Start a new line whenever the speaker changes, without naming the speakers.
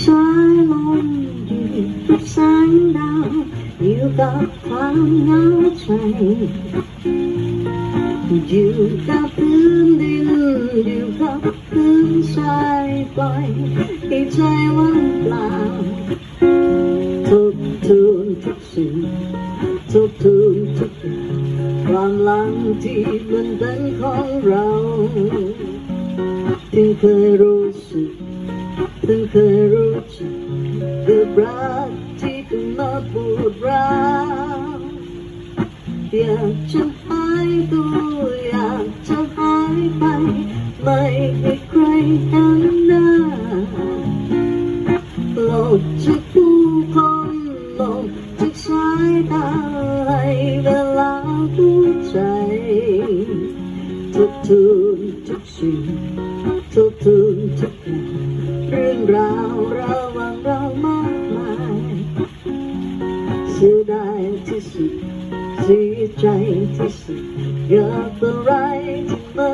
แสงดาวอยู่กับความเหงาใจอยู่กับพื้นดินอยู่กับพื้นทรายปล่อยให้ใจว่างเปล่าทบทวนทุกสิ่งทบทวนทุกความหลังที่มันเป็นของเราที่เคยรู้ กับรักที่กำลังปวดร้าวอยากจะหายตัวอยากจะหายไป ไม่ให้ใครเห็นหน้าโลกจะผู้คนโลกจะสายตาให้เวลาหัวใจทบทวนทุกสิ่งทบทวนทุกอย่าง ที่สุดเสียใจที่สุดกับอะไรที่มัน